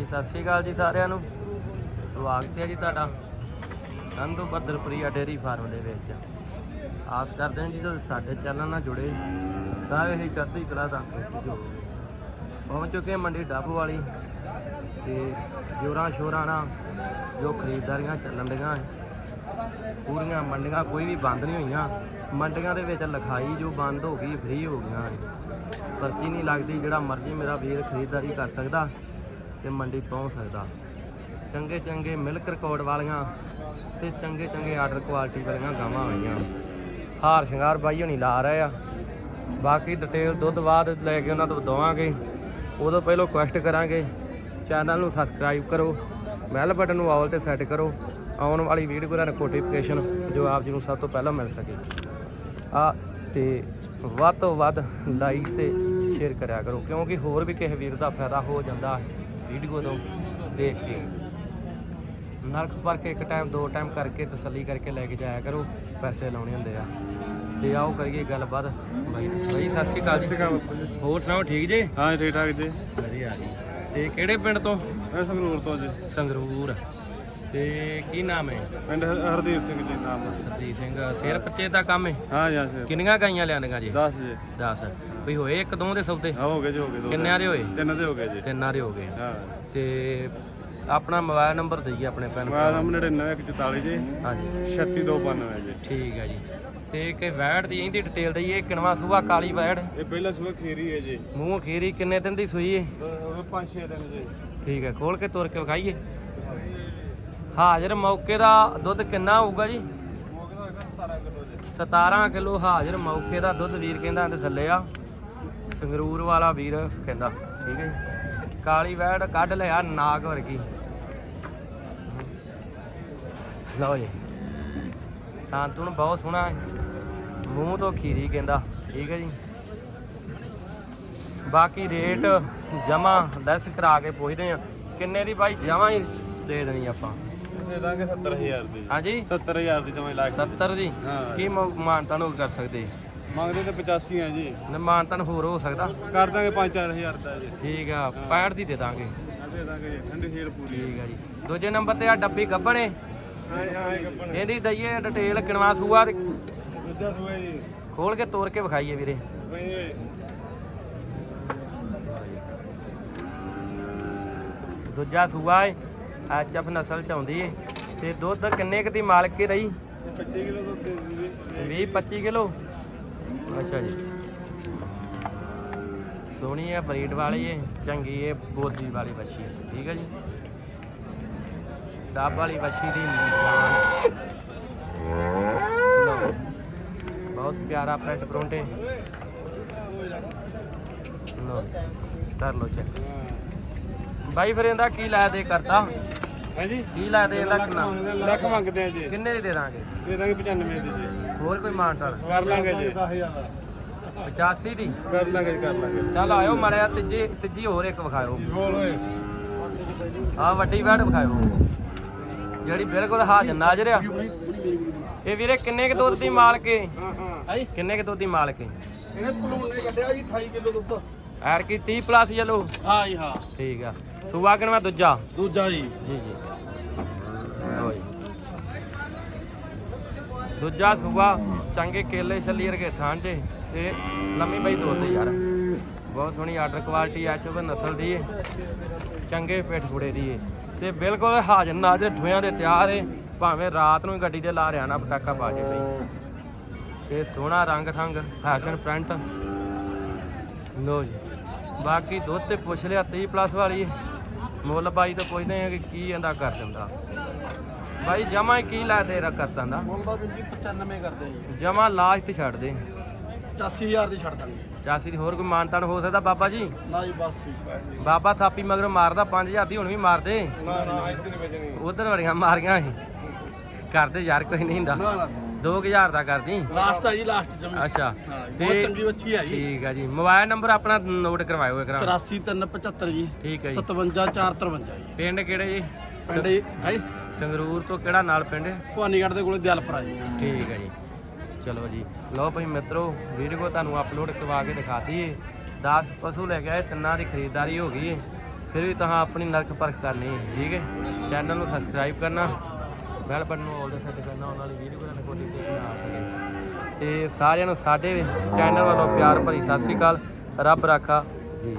ਹਾਂਜੀ, ਸਤਿ ਸ਼੍ਰੀ ਅਕਾਲ ਜੀ ਸਾਰਿਆਂ ਨੂੰ। ਸਵਾਗਤ ਹੈ ਜੀ ਤੁਹਾਡਾ ਸੰਧੂ ਬੱਦਰਪੁਰੀਆ ਡੇਰੀ ਫਾਰਮ ਦੇ ਵਿੱਚ। ਆਸ ਕਰਦੇ ਹਾਂ ਜੀ ਤੁਸੀਂ ਸਾਡੇ ਚੈਨਲ ਨਾਲ ਜੁੜੇ, ਸਾਰੇ ਹੀ ਚੜ੍ਹਦੀ ਕਲਾ ਦਾ ਜੋ ਪਹੁੰਚ ਚੁੱਕੇ ਮੰਡੀ ਡੱਬ ਵਾਲੀ ਤੇ ਜੋਰਾਂ ਸ਼ੋਰਾਂ ਨਾਲ ਜੋ ਖਰੀਦਦਾਰੀਆਂ ਚੱਲਣ ਡੀਆਂ ਪੂਰੀਆਂ ਮੰਡੀਆਂ ਕੋਈ ਵੀ ਬੰਦ ਨਹੀਂ ਹੋਈਆਂ। ਮੰਡੀਆਂ ਦੇ ਵਿੱਚ ਲਿਖਾਈ ਜੋ ਬੰਦ ਹੋ ਗਈ ਫ੍ਰੀ ਹੋ ਗਈਆਂ ਪਰਚੀ ਨਹੀਂ ਲੱਗਦੀ, ਜਿਹੜਾ ਮਰਜ਼ੀ ਮੇਰਾ ਵੀਰ ਖਰੀਦਦਾਰੀ ਕਰ ਸਕਦਾ। ਤੇ ਮੰਡੀ ਪਹੁੰਚ ਸਕਦਾ। ਚੰਗੇ ਚੰਗੇ ਮਿਲਕ ਰਿਕਾਰਡ ਵਾਲੀਆਂ ਤੇ ਚੰਗੇ ਚੰਗੇ ਆਰਡਰ ਕੁਆਲਿਟੀ ਵਾਲੀਆਂ ਗਾਵਾਂ ਆਈਆਂ। ਹਾਰ ਸ਼ਿੰਗਾਰ ਬਾਈ ਹੋਣੀ ਲਾ ਰਹੇ ਆ। ਬਾਕੀ ਡਿਟੇਲ ਦੁੱਧ ਬਾਅਦ ਲੈ ਕੇ ਉਹਨਾਂ ਤੋਂ ਦਵਾਂਗੇ। ਉਦੋਂ ਪਹਿਲਾਂ ਕੁਐਸਟ ਕਰਾਂਗੇ। ਚੈਨਲ ਨੂੰ ਸਬਸਕ੍ਰਾਈਬ ਕਰੋ। ਬੈਲ ਬਟਨ ਨੂੰ ਆਲ ਤੇ ਸੈੱਟ ਕਰੋ। ਆਉਣ ਵਾਲੀ ਵੀਡੀਓ ਦਾ ਨੋਟੀਫਿਕੇਸ਼ਨ ਜੋ ਆਪ ਜੀ ਨੂੰ ਸਭ ਤੋਂ ਪਹਿਲਾਂ ਮਿਲ ਸਕੇ। ਆ ਤੇ ਵੱਧ ਤੋਂ ਵੱਧ ਲਾਈਕ ਤੇ ਸ਼ੇਅਰ ਕਰਿਆ ਕਰੋ। ਕਿਉਂਕਿ ਹੋਰ ਵੀ ਕਿਸੇ ਵੀਰ ਦਾ ਫਾਇਦਾ ਹੋ ਜਾਂਦਾ। ਹੈ ਵੀਡੀਓ ਤੋਂ ਦੇਖ ਕੇ। ਨਰਖ ਭਰ ਕੇ ਇੱਕ ਟਾਈਮ ਦੋ ਟਾਈਮ ਕਰਕੇ ਤਸੱਲੀ ਕਰਕੇ ਲੈ ਕੇ ਜਾਇਆ ਕਰੋ। ਪੈਸੇ ਲਾਉਣੇ ਹੁੰਦੇ ਆ। ਤੇ ਆਓ ਕਰੀਏ ਗੱਲਬਾਤ। ਬਾਈ ਬਾਈ ਸਤਿ ਸ਼੍ਰੀ ਅਕਾਲ ਜੀ। ਹੋਰ ਸੁਣਾਓ ਠੀਕ ਜੀ? ਹਾਂ ਠੀਕ ਠਾਕ ਜੀ। ਵਧੀਆ ਜੀ। ਤੇ ਕਿਹੜੇ ਪਿੰਡ ਤੋਂ? ਮੈਂ ਸੰਗਰੂਰ ਤੋਂ ਜੀ। ਸੰਗਰੂਰ। ਤੇ ਕੀ ਨਾਮ ਹੈ? ਪਿੰਡ ਹਰ- ਹਰਦੀਪ ਸਿੰਘ ਜੀ ਨਾਮ। ਹਰਦੀਪ ਸਿੰਘ ਸਿਰ ਪੱਚੇ ਦਾ ਕੰਮ ਹੈ? ਹਾਂ ਜੀ ਸਰ ਕਿੰਨੀਆਂ ਗਾਈਆਂ ਲਿਆਂਦੀਆਂ ਜੀ? 10 ਜੀ। 10 ਵੀ ਹੋਏ ਇੱਕ ਦੋ ਦੇ ਸੌਦੇ? ਹਾਂ ਹੋ ਗਏ ਜੀ ਹੋ ਗਏ ਦੋ ਕਿੰਨਿਆਂ ਦੇ। ਹੋਏ? ਤਿੰਨ ਦੇ ਹੋ ਗਏ ਜੀ। ਤਿੰਨਾਂ ਦੇ ਹੋ ਗਏ। ਹਾਂ। ਤੇ ਆਪਣਾ ਮੋਬਾਈਲ ਨੰਬਰ ਦਈਏ ਆਪਣੇ ਪੈਨ ਮੇਰਾ ਨਾਮ 99144 ਜੀ। ਹਾਂਜੀ 36292 ਜੀ। ਠੀਕ ਹੈ ਜੀ। ਤੇ ਕਿ ਵੈੜ ਦੀ ਇਹਦੀ ਡਿਟੇਲ ਦਈਏ ਕਿਣਵਾ ਸੂਆ ਕਾਲੀ ਵੈੜ? ਇਹ ਪਹਿਲਾ ਸੂਆ ਖੀਰੀ ਹੈ ਜੀ। ਮੂੰਹ ਖੀਰੀ ਕਿੰਨੇ ਦਿਨ ਦੀ ਸੂਈ ਹੈ? ਉਹ 5-6 ਦਿਨ ਜੀ। ਠੀਕ ਹੈ ਖੋਲ ਕੇ ਤੁਰ ਕੇ ਵਿਖਾਈਏ। ਹਾਜ਼ਰ ਮੌਕੇ ਦਾ ਦੁੱਧ ਕਿੰਨਾ ਹੋਊਗਾ ਜੀ? ਮੌਕੇ ਦਾ ਹੋਏਗਾ 17 ਕਿਲੋ ਜੀ 17 ਕਿਲੋ ਹਾਜ਼ਰ ਮੌਕੇ ਦਾ ਦੁੱਧ ਵੀਰ ਕਹਿੰਦਾ ਇਹਦੇ ਥੱਲੇ ਆ। ਸੰਗਰੂਰ ਵਾਲਾ ਵੀਰ ਕਹਿੰਦਾ, ਠੀਕ ਹੈ ਜੀ। ਕਾਲੀ ਵੈੜ ਕੱਢ ਲਿਆ ਨਾਗ ਵਰਗੀ। ਲਓ ਜੀ। ਤਾਂ ਤੂੰ ਬਹੁਤ ਸੋਹਣਾ ਮੂੰਹ ਤੋਂ ਖੀਰੀ ਕਹਿੰਦਾ, ਠੀਕ ਹੈ ਜੀ। ਬਾਕੀ ਰੇਟ ਜਮਾ ਲੈਸ ਕਰਾ ਕੇ ਪੁੱਛਦੇ ਆ ਕਿੰਨੇ ਦੀ ਬਾਈ? ਜਮਾ ਹੀ ਦੇ ਦੇਣੀ ਆਪਾਂ। ਦੇ ਦਾਂਗੇ 70000 ਦੀ। ਹਾਂਜੀ? 70000 ਦੀ ਜਮਾਈ ਲਾ ਕੇ 70 ਦੀ? ਹਾਂ। ਕੀ ਮਾਨਤਾ ਨੂੰ ਕਰ ਸਕਦੇ? ਮੰਗਦੇ ਤੇ 85 ਆ ਜੀ। ਮਾਨਤਨ ਹੋਰ ਹੋ ਸਕਦਾ? ਕਰ ਦਾਂਗੇ 5-4000 ਦਾ ਜੀ। ਠੀਕ ਆ 65 ਦੀ ਦੇ ਦਾਂਗੇ। ਦੇ ਦਾਂਗੇ ਜੀ ਠੰਡੀ ਸੀਲ ਪੂਰੀ। ਠੀਕ ਆ ਜੀ। ਦੂਜੇ ਨੰਬਰ ਤੇ ਆ ਡੱਬੀ ਗੱਬਣੇ। ਹਾਂ ਹਾਂ ਇਹ ਕੱਪਣ ਇਹਦੀ ਦਈਏ ਡਿਟੇਲ ਕਿਣਵਾ ਸੂਆ ਤੇ। ਦੂਜਾ ਸੂਆ ਜੀ। ਖੋਲ ਕੇ ਤੋੜ ਕੇ ਵਿਖਾਈਏ ਵੀਰੇ। ਬਈ ਦੂਜਾ ਸੂਆ ਏ। ਐਚਐਫ ਨਸਲ ਚ ਆਉਂਦੀ ਏ। ਤੇ ਦੁੱਧ ਕਿੰਨੇ ਕੁ ਦੀ ਮਾਲਕ ਰਹੀ? 25 ਕਿਲੋ ਦੁੱਧ ਦੇ 20 25 ਕਿਲੋ। ਅੱਛਾ ਜੀ। ਸੋਹਣੀ ਹੈ ਬਰੀਡ ਵਾਲੀ ਏ, ਚੰਗੀ ਏ, ਬੋਦੀ ਵਾਲੀ ਵੱਛੀ। ਠੀਕ ਹੈ ਜੀ। ਡੱਬ ਵਾਲੀ ਵੱਛੀ ਦੀ ਜਾਨ। ਬਹੁਤ ਪਿਆਰਾ ਪ੍ਰਿੰਟ ਪਰੋਂਟੇ ਲੋ ਕਰ ਲੋ ਚੈੱਕ। ਬਾਈ, ਫਿਰ ਇਹਦਾ ਕੀ ਲੈ ਦੇ ਕਰਤਾ? ਹੈ ਜੀ ਕੀ ਲੈ ਦੇ ਇਹਦਾ ਕਿੰਨਾ? ਲੱਖ। ਮੰਗਦੇ ਆ ਜੀ। ਕਿੰਨੇ ਦੀ ਦੇ ਦਾਂਗੇ? ਦੇ ਦਾਂਗੇ 95 ਦੀ ਜੀ। ਹੋਰ ਕੋਈ ਮਾਨਤਾਲ ਕਰ ਲਾਂਗੇ ਜੀ। 85 ਦੀ? ਕਰ ਲਾਂਗੇ ਜੀ ਕਰ ਲਾਂਗੇ। ਚੱਲ ਆਇਓ ਮੜਿਆ ਤੀਜੀ ਤੀਜੀ ਹੋਰ ਇੱਕ ਵਿਖਾਇਓ। ਬੋਲ ਓਏ। ਆ ਵੱਡੀ ਵੈੜ ਵਿਖਾਇਓ। ਜਿਹੜੀ ਬਿਲਕੁਲ ਹਾਜ਼ਰ ਨਾਜ਼ਰ ਆ। ਇਹ ਵੀਰੇ ਕਿੰਨੇ ਕ ਦੁੱਧ ਦੀ ਮਾਲਕ ਏ? ਕਿੰਨੇ ਕ ਦੁੱਧ ਦੀ ਮਾਲਕ ਏ? ਇਹਨੇ ਪਲੂਣ ਨੇ ਕੱਢਿਆ ਜੀ 28 ਕਿਲੋ ਦੁੱਧ। ਐਰ ਕੀ 30 ਪਲੱਸ ਚਲੋ ਹਾਂ ਜੀ ਹਾਂ। ਠੀਕ ਆ। ਸੂਆ ਕਿਨਵਾ ਦੂਜਾ? ਦੂਜਾ ਜੀ। ਜੀ ਜੀ ਲਓ ਜੀ। ਦੂਜਾ ਸੂਆ ਚੰਗੇ ਕੇਲੇ ਛੱਲੀ ਵਰਗੇ ਥਾਂ ਤੇ ਲੰਮੀ ਬਈ ਦੁੱਧ ਯਾਰ। ਬਹੁਤ ਸੋਹਣੀ ਆਰਡਰ ਕੁਆਲਿਟੀ ਆ ਚੁੱਕ ਨਸਲ ਦੀ ਏ। ਚੰਗੇ ਪੇਟ ਫੁੜੇ ਦੀ ਏ। ਤੇ ਬਿਲਕੁਲ ਹਾਜ਼ਰ ਨਾਜ਼ਰ ਠੋਇਆਂ ਦੇ ਤਿਆਰ ਏ। ਭਾਵੇਂ ਰਾਤ ਨੂੰ ਹੀ ਗੱਡੀ ਤੇ ਲਾ ਰਿਆ ਨਾ ਪਟਾਕਾ ਪਾ ਜੇ ਬਈ। ਤੇ ਸੋਹਣਾ ਰੰਗ ਠੰਗ ਫੈਸ਼ਨ ਪ੍ਰਿੰਟ ਲੋ ਜੀ। ਬਾਕੀ ਦੁੱਧ ਤੇ ਪੁੱਛ ਲਿਆ 30 ਪਲੱਸ ਵਾਲੀ ਏ। ਮੁੱਲ ਬਾਈ ਤੋਂ ਪੁੱਛਦੇ ਆ ਕਿ ਕੀ ਇਹਦਾ ਕਰ ਦਿੰਦਾ। ਬਾਈ ਜਮਾ ਹੀ ਕੀ ਲੈ ਦੇ ਰ ਕਰ ਦਿੰਦਾ। ਮੁੱਲ ਦਾ ਵੀਰ ਜੀ 95 ਕਰਦੇ ਆ ਜੀ। ਜਮਾ ਲਾਸਟ ਛੱਡ ਦੇ। 85000 ਦੀ ਛੱਡ ਦਾਂਗੇ। ਚਾਸੀ ਦੀ ਹੋਰ ਕੋਈ ਮਾਨਤਾਨ ਹੋ ਸਕਦਾ ਬਾਬਾ ਜੀ? ਨਾ ਜੀ ਬਸ ਜੀ। ਬਾਬਾ ਥਾਪੀ ਮਗਰ ਮਾਰਦਾ 5000 ਦੀ ਹੁਣ ਵੀ ਮਾਰਦੇ। ਨਾ ਨਾ ਇੱਥੇ ਨਹੀਂ ਵੇਚਣੀ ਉਧਰ ਬੜੀਆਂ ਮਾਰੀਆਂ ਸੀ। ਕਰਦੇ ਯਾਰ ਕੋਈ ਨਹੀਂ ਹੁੰਦਾ। ਨਾ ਨਾ। 2000 ਦਾ ਕਰਦੀ? ਲਾਸਟ ਆ ਜੀ ਲਾਸਟ ਜਮੀ। ਅੱਛਾ। ਤੇ- ਬਹੁਤ ਚੰਗੀ ਬੱਚੀ ਆ ਜੀ। ਠੀਕ ਆ ਜੀ। ਮੋਬਾਈਲ ਨੰਬਰ ਆਪਣਾ ਨੋਟ ਕਰਵਾਇਓ ਇੱਕ 84375 ਜੀ। ਠੀਕ ਹੈ ਜੀ। 57453 ਜੀ। ਪਿੰਡ ਕਿਹੜੇ ਜੀ? ਪਿੰਡ ਹੈ? ਸੰਗਰੂਰ ਤੋਂ ਕਿਹੜਾ ਨਾਲ ਪਿੰਡ? ਭਵਾਨੀਗੜ੍ਹ ਦੇ ਕੋਲੇ ਦਿਆਲਪੁਰਾ ਜੀ। ਠੀਕ ਹੈ ਜੀ। ਚਲੋ ਜੀ। ਲਓ ਭਾਈ ਮਿੱਤਰੋ ਵੀਡੀਓ ਤੁਹਾਨੂੰ ਅਪਲੋਡ ਕਰਵਾ ਕੇ ਦਿਖਾਤੀ ਏ। 10 ਪਸ਼ੂ ਲੈ ਕੇ ਆਏ ਤਿੰਨਾਂ ਦੀ ਖਰੀਦਦਾਰੀ ਹੋ ਗਈ ਏ। ਫਿਰ ਵੀ ਤੁਸੀਂ ਆਪਣੀ ਨਰਕ ਪਰਖ ਕਰਨੀ ਹੈ ਠੀਕ ਹੈ ਚੈਨਲ ਨੂੰ ਸਬਸਕ੍ਰਾਈਬ ਕਰਨਾ। ਬੈਲ ਬਟਨ ਨੂੰ ਆਲ ਦੇ ਸੈੱਟ ਕਰਨਾ, ਉਹਨਾਂ ਵਾਲੀ ਵੀਡੀਓ ਦਾ ਨੋਟੀਫਿਕੇਸ਼ਨ ਆ ਸਕੇ। ਤੇ ਸਾਰਿਆਂ ਨੂੰ ਸਾਡੇ ਚੈਨਲ ਵੱਲੋਂ ਪਿਆਰ ਭਰੀ ਸਤਿ ਸ੍ਰੀ ਅਕਾਲ। ਰੱਬ ਰਾਖਾ। ਜੀ।